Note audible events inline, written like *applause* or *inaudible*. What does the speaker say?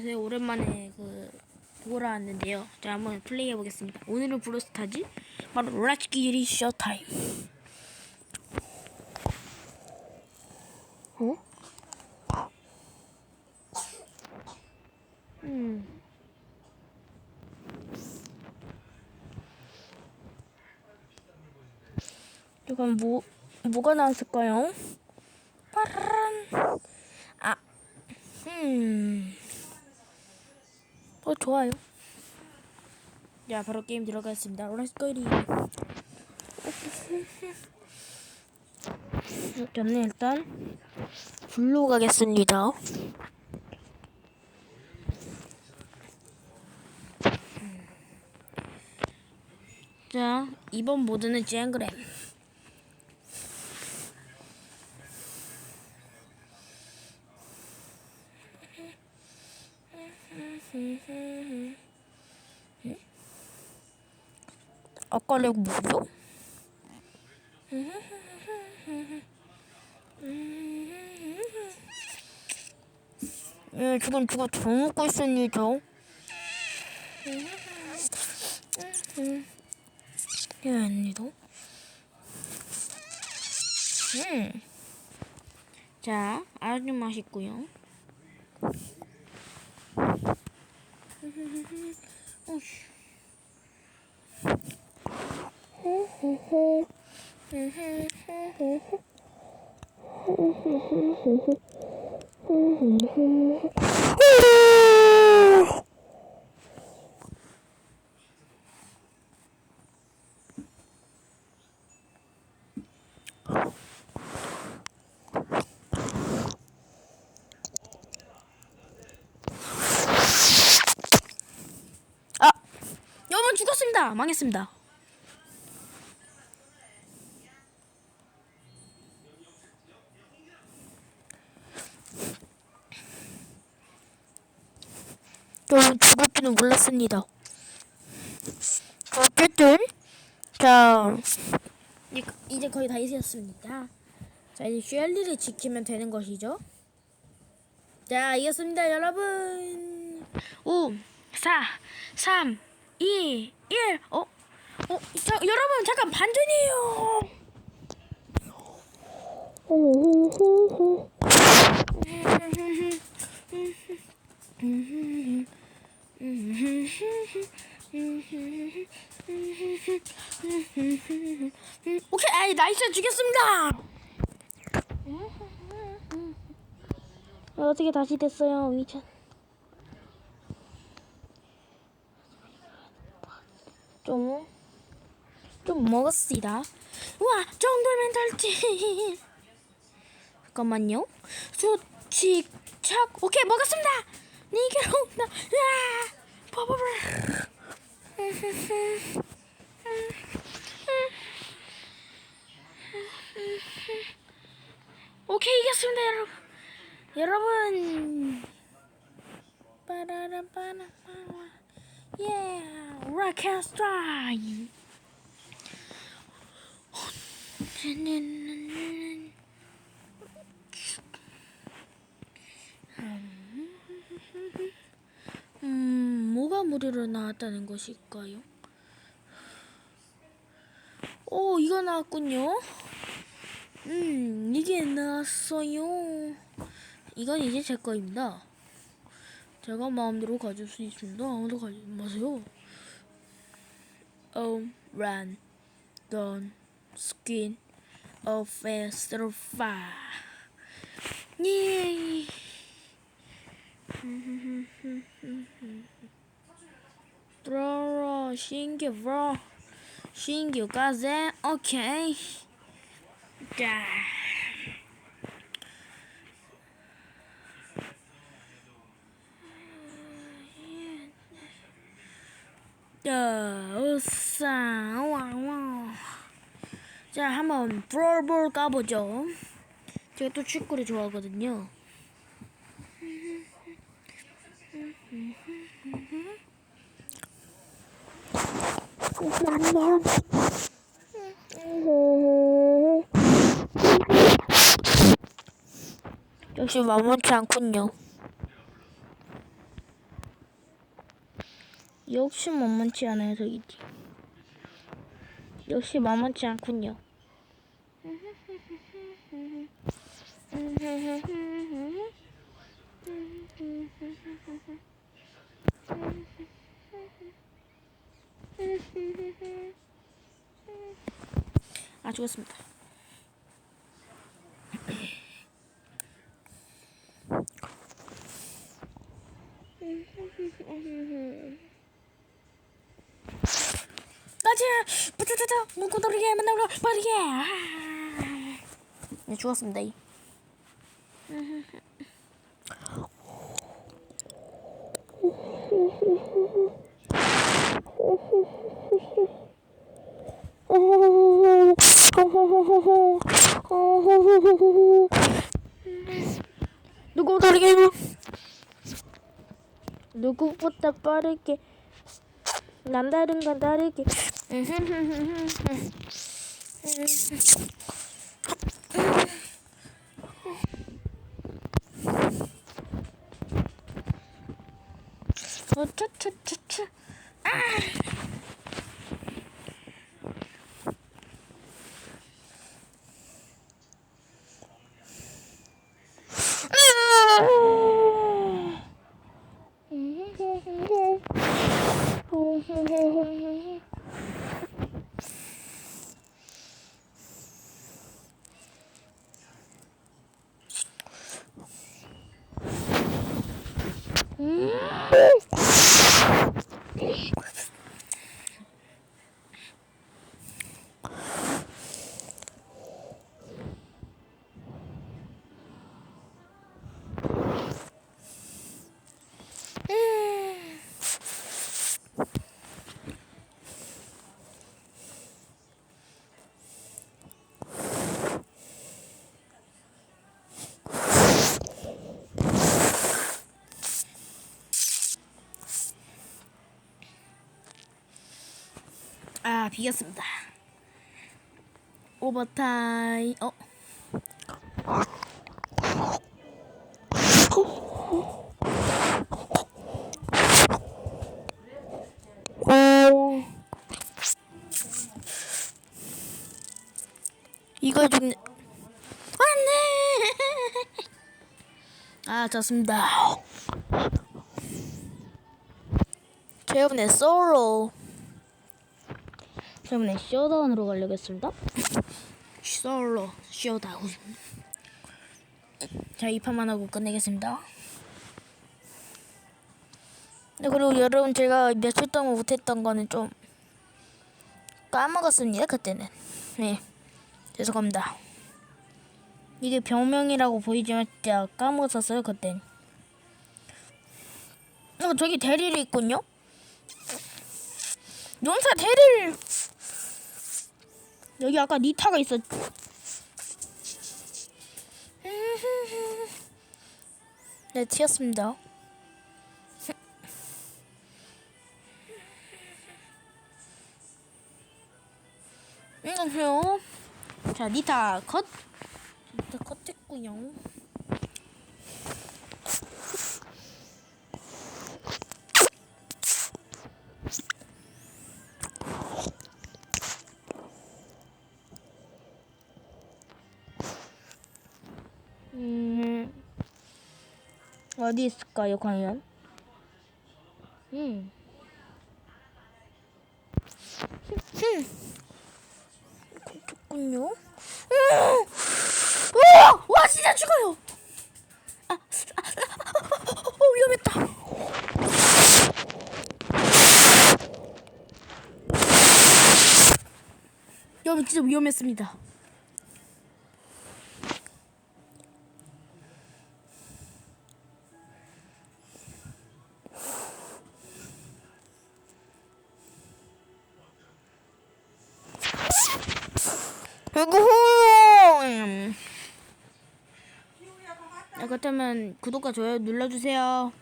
안녕하세요. 오랜만에 그 돌아왔는데요. 자, 한번 플레이 해 보겠습니다. 오늘은 브로스타즈 바로 롤라치기리 쇼타임. 어? 음. 이건 뭐 뭐가 나왔을까요? 빠란. 아. 음. 어 좋아요. 자 바로 게임 들어가겠습니다. 렛츠고리. 저는 일단 불로 가겠습니다. 자 이번 모드는 쟁그램. 아까 내가 뭐죠? 예, 지금 누가 저 먹고 있습니다. 예, 아니다. 음. 자, 아주 맛있고요. *laughs* 오씨. 호호호. 아, 여러분 죽었습니다. 망했습니다. 여러분 죽을 줄은 몰랐습니다. 어쨌든 자 이제, 거의 다 있었습니다. 자 이제 쉘리를 지키면 되는 것이죠. 자 이겼습니다 여러분. 5, 4, 3, 2, 1. 어? 어? 자, 여러분 잠깐 반전이에요. 오 *laughs* *laughs* 케이, 아이, 나이스 죽였습니다. 어떻게 다시 됐어요, 미천? 좀, 좀 먹었습니다. 우와, 정도면 달지. *laughs* 잠깐만요. 수치, 착, 오케이, 먹었습니다. 니게 온다. 으아, 버버버. 오케이, 이겼습니다, 여러분. 여러분. 빠라라빠라빠라. Yeah, rocket strike. 음, 뭐 가 무료로 나왔다는 것일까요? 오, 이거 나왔군요. 음, 이게 나왔어요. 이건 이제 제 거입니다. 제가 마음대로 가질 수 있습니다. 아무도 가지 마세요. Oh, run, don't skin of faster fire. 예. 들어라 신규 브로 신규 가세 오케이 자 자, 으싸, 와와. 자, 한번 브롤볼 까보죠. 제가 또 축구를 좋아하거든요. 역시 만만치 않군요. 역시 만만치 않아요, 저기. 역시 만만치 않군요. *laughs* 아, 죽었습니다. 맞아! 부자자자! 문고도리게 만나러 빠르게! 아. 네, 죽었습니다. 다르게. 누구보다 빠르게. 남다른 건 다르게. 어차차차차 아 비겼습니다. 오버타임. 어? 이거 좀 안돼! 아 좋습니다. 최근에 솔로 때문에 쇼다운으로 가려겠습니다. 솔로 쇼다운. 자, 이 판만 하고 끝내겠습니다. 네, 그리고 여러분 제가 며칠 동안 못했던 거는 좀 까먹었습니다. 그때는. 네, 죄송합니다. 이게 병명이라고 보이지만 진짜 까먹었었어요. 그땐. 어, 저기 대리를 있군요. 용사 대리를 여기 아까 니타가 있었. 네, 튀었습니다. 안녕하세요. 자, 니타 컷. 니타 컷 했고요. 어디 있을까요, 과연? 음. 흠. 좋군요. 오! 우와! 와, 진짜 죽어요! 아, 아, 아, 어, 위험했다. 여러분, 진짜 위험했습니다. 아이고, 자, 그렇다면 구독과 좋아요 눌러주세요.